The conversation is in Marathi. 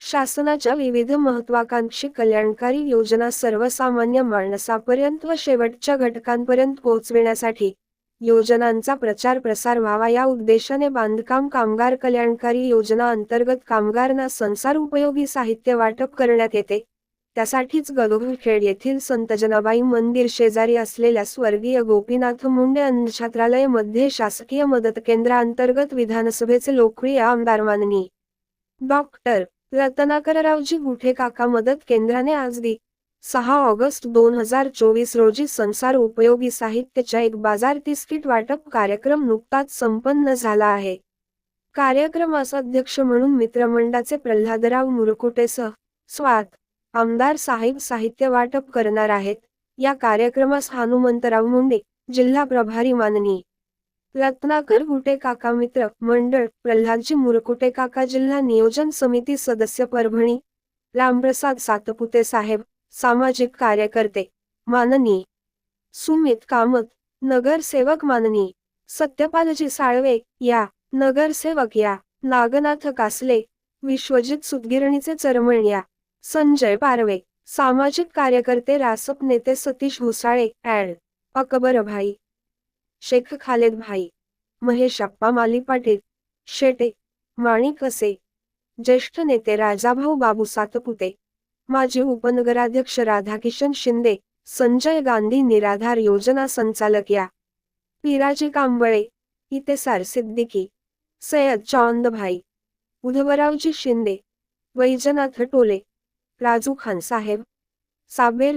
शासनाच्या विविध महत्वाकांक्षी कल्याणकारी योजना सर्वसामान्य माणसापर्यंत व शेवटच्या घटकांपर्यंत पोहोचविण्यासाठी योजनांचा प्रचार प्रसार व्हावा या उद्देशाने बांधकाम कामगार कल्याणकारी योजना अंतर्गत कामगारांना संसार उपयोगी साहित्य वाटप करण्यात येते. त्यासाठीच गलोखेड येथील संत जनाबाई मंदिर शेजारी असलेल्या स्वर्गीय गोपीनाथ मुंडे अन्नछात्रालयमध्ये शासकीय मदत केंद्रांतर्गत विधानसभेचे लोकप्रिय आमदार माननी डॉक्टर रत्नाकररावजी गुठे काका मदत केंद्राने आज दि सहा ऑगस्ट दोन हजार चोवीस रोजी संसार उपयोगी साहित्याच्या एक बाजार तिकीट वाटप कार्यक्रम नुकताच संपन्न झाला आहे. कार्यक्रमास अध्यक्ष म्हणून मित्रमंडळाचे प्रल्हादराव मुरकुटेसह स्वात आमदार साहेब साहित्य वाटप करणार आहेत. या कार्यक्रमास हनुमंतराव मुंडे जिल्हा प्रभारी माननीय रत्नाकर हुटे काका मित्र मंडळ प्रल्हादजी मुरकुटे काका जिल्हा नियोजन समिती सदस्य परभणी रामप्रसाद सातपुते साहेब सामाजिक कार्यकर्ते माननीय. सुमित कामत नगरसेवक माननीय. सत्यपालजी साळवे या नगरसेवक या नागनाथ कासले विश्वजित सुतगिरणीचे चरमण या संजय पारवे सामाजिक कार्यकर्ते रासप नेते सतीश घुसाळे ॲड अकबर भाई शेख खालेद भाई महेश अप्पा माली पाटील शेटे माणिक कसे ज्येष्ठ नेते राजाभाऊ बाबू सातपुते माजी उपनगराध्यक्ष राधाकिशन शिंदे संजय गांधी निराधार योजना संचालक या पिराजी कांबळे इतेसार सिद्दीकी सय्यद चांदभाई उधवरावजी शिंदे वैजनाथ टोले राजू खान साहेब साबेर